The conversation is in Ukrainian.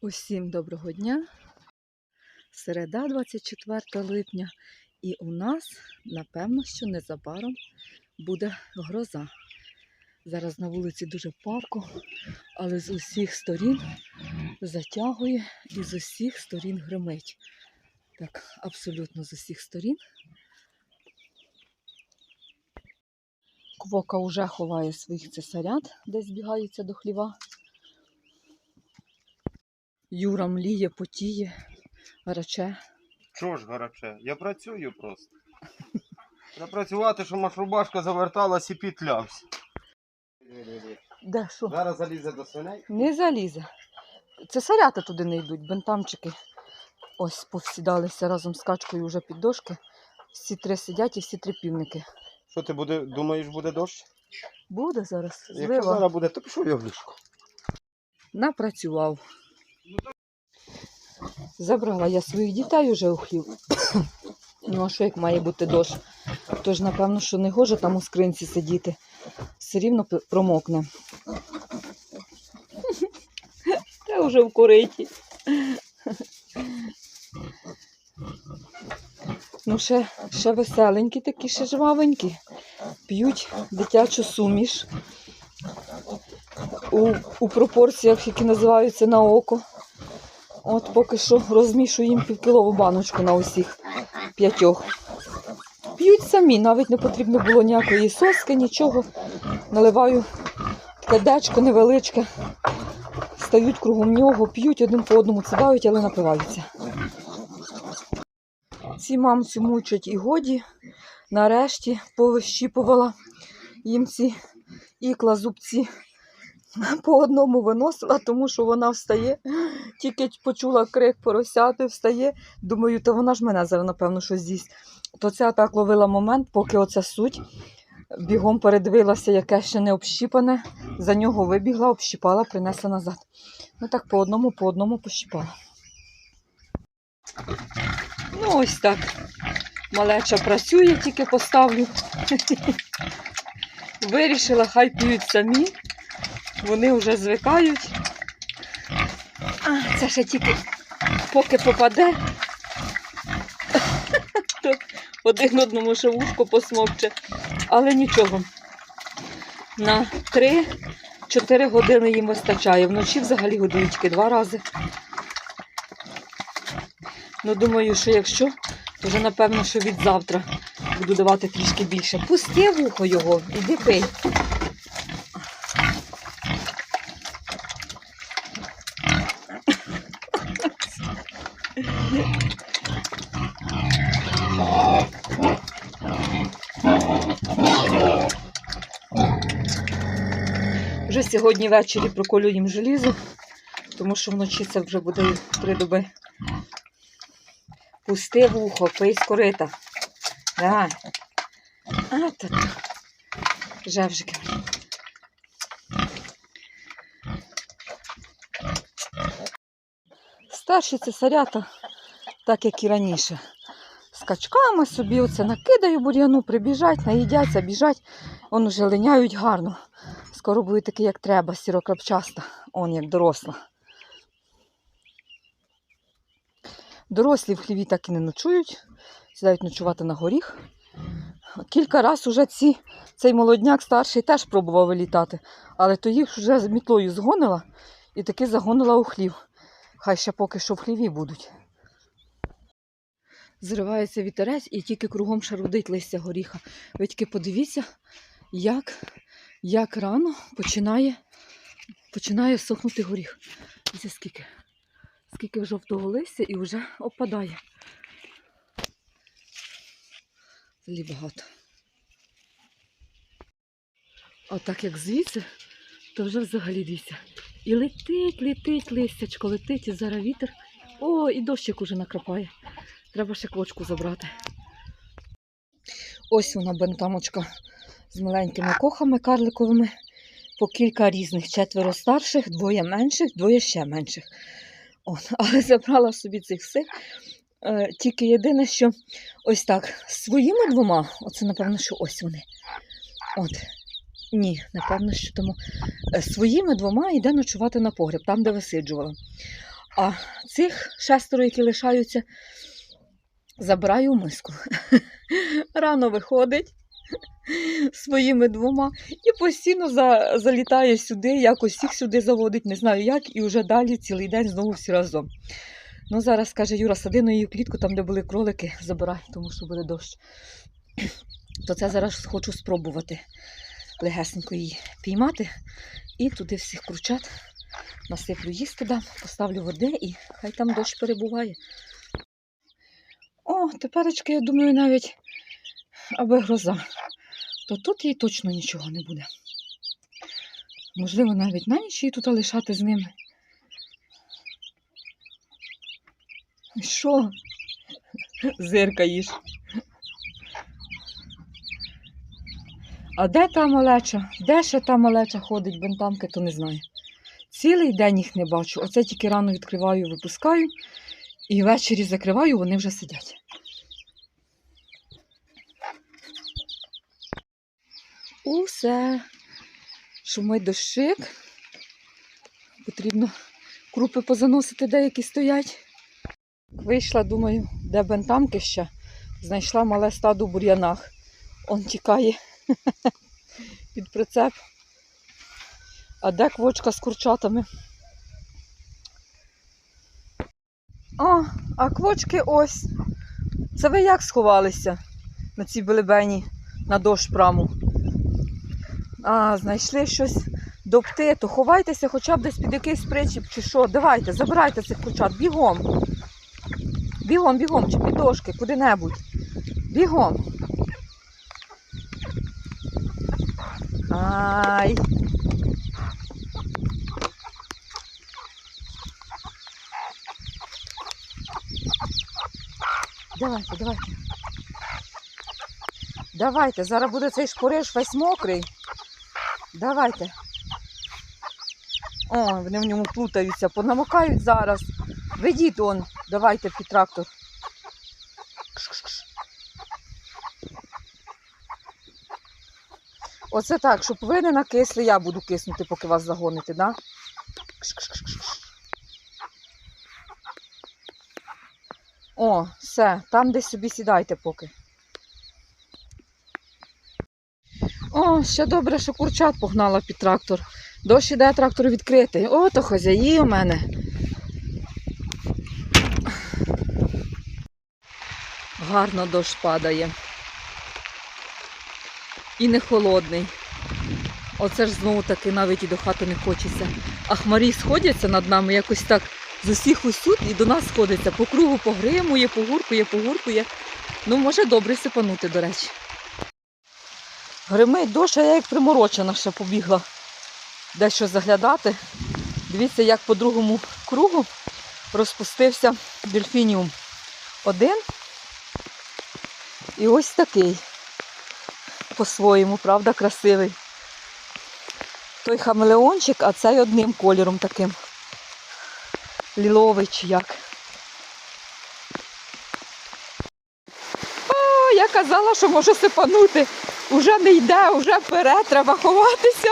Усім доброго дня. Середа 24 липня, і у нас, напевно, що незабаром буде гроза. Зараз на вулиці дуже парко, але з усіх сторін затягує і з усіх сторін гримить. Так, абсолютно з усіх сторін. Квока вже ховає своїх цесарят, де збігаються до хліва. Юра мліє, потіє, рече. Чого ж гаряче? Я працюю просто. Треба працювати, щоб машрубашка заверталась і пітлявся. Де що? Зараз залізе до свиней. Не залізе. Цесарята туди не йдуть, бентамчики ось повсідалися разом з качкою вже під дошки. Всі три сидять і всі три півники. Що ти буде, думаєш, буде дощ? Буде зараз Якщо зараз буде, то пішов я в ліжко. Напрацював. Забрала я своїх дітей уже у хлів. Ну, а що як має бути дощ? Тож, напевно, що не гоже там у скринці сидіти. Все рівно промокне. Та вже в кориті. Ну, ще, ще веселенькі такі, ще жвавенькі. П'ють дитячу суміш у, у пропорціях, які називаються на око. От поки що розмішую їм півкілову баночку на усіх п'ятьох. П'ють самі, навіть не потрібно було ніякої соски, нічого. Наливаю таке дечко невеличке. Стають кругом нього, п'ють один по одному, цибають, але напиваються. Ці мамці мучать і годі. Нарешті повищіпувала їм ці ікла зубці по одному виносила, тому що вона встає, тільки почула крик поросяти, встає. Думаю, то вона ж мене зараз, напевно, щось з'їсть. То ця так ловила момент, поки оця суть. Бігом передивилася, яке ще не общіпане. За нього вибігла, общіпала, принесла назад. Ну так по одному, по одному пощіпала. Ну, ось так. Малеча працює, тільки поставлю. Вирішила, хай п'ють самі. Вони вже звикають. А, це ще тільки поки попаде, то один одному ще вушко посмокче. Але нічого. На 3-4 години їм вистачає. Вночі взагалі годують тільки два рази. Ну, думаю, що якщо, то вже напевно, що від завтра буду давати трішки більше. Пусти вухо його, іди пий. Вже сьогодні ввечері проколю їм желізо, тому що вночі це вже буде три доби. Пусти вухо, пий з корита. Давай. А, та, та. Жевжики. Старші цесарята, так як і раніше. З качками собі оце накидаю бур'яну, прибіжать, наїдяться, біжать. Он уже линяють гарно. Скоро буде таке, як треба, сірокрапчаста, он як доросла. Дорослі в хліві так і не ночують, сідають ночувати на горіх. Кілька разів уже ці, цей молодняк старший теж пробував вилітати, але то їх вже з мітлою згонила і таки загонила у хлів. Хай ще поки що в хліві будуть. Зривається вітерець і тільки кругом шарудить листя горіха. Ви подивіться, як, як рано починає, починає сохнути горіх. Дивіться, скільки. Скільки жовтого листя і вже опадає. Взагалі багато. А так як звідси, то вже взагалі дивіться. І летить, летить листячко, летить, і зараз вітер. О, і дощик уже накрапає. Треба ще квочку забрати. Ось вона бентамочка з маленькими кохами карликовими. По кілька різних, четверо старших, двоє менших, двоє ще менших. От, але забрала собі цих всіх. Е, тільки єдине, що ось так, своїми двома, оце, напевно, що ось вони. От. Ні, напевно, що тому. е, Своїми двома йде ночувати на погреб, там, де висиджувала. А цих шестеро, які лишаються, забираю в миску. Рано виходить своїми двома і постійно за, залітає сюди, якось всіх сюди заводить, не знаю як, і вже далі цілий день знову всі разом. Ну, зараз каже Юра, сади на її клітку, там, де були кролики, забирай, тому що буде дощ. То це зараз хочу спробувати легесенько її піймати і туди всіх курчат насиплю їсти дам, поставлю води і хай там дощ перебуває. О, теперечки, я думаю, навіть аби гроза, то тут їй точно нічого не буде. Можливо, навіть на ніч її тут лишати з ними. Що? Зиркаєш. А де та малеча? Де ще та малеча ходить бентамки, то не знаю. Цілий день їх не бачу. Оце тільки рано відкриваю, випускаю, і ввечері закриваю, вони вже сидять. Усе. Шумить дощик. Потрібно крупи позаносити, деякі стоять. Вийшла, думаю, де бентамки ще. Знайшла мале стадо в бур'янах. Он тікає під прицеп. А де квочка з курчатами? О, а квочки ось. Це ви як сховалися на цій белебені на дощ праму? А, знайшли щось допти, то ховайтеся хоча б десь під якийсь причіп чи що. Давайте, забирайте цих курчат, бігом. Бігом, бігом, чи під дошки, куди-небудь. Бігом. Ай. Давайте, давайте. Давайте, зараз буде цей шпориш весь мокрий. Давайте. О, вони в ньому плутаються, понамокають зараз. Ведіть он, давайте під трактор. Оце так, щоб ви не накисли, я буду киснути, поки вас загоните, да? О, все, там десь собі сідайте поки. О, ще добре, що курчат погнала під трактор. Дощ іде трактор відкритий. О, то хазяї у мене. Гарно дощ падає. І не холодний. Оце ж знову таки навіть і до хати не хочеться. А хмарі сходяться над нами якось так з усіх усюд і до нас сходиться. По кругу погримує, погуркує, погуркує. Ну, може добре сипанути, до речі. Гримить дощ, а я як приморочена ще побігла дещо заглядати. Дивіться, як по другому кругу розпустився дельфініум. Один. І ось такий. По-своєму, правда, красивий. Той хамелеончик, а цей одним кольором таким. Ліловий чи як. О, я казала, що може сипанути. Уже не йде, уже вперед, треба ховатися.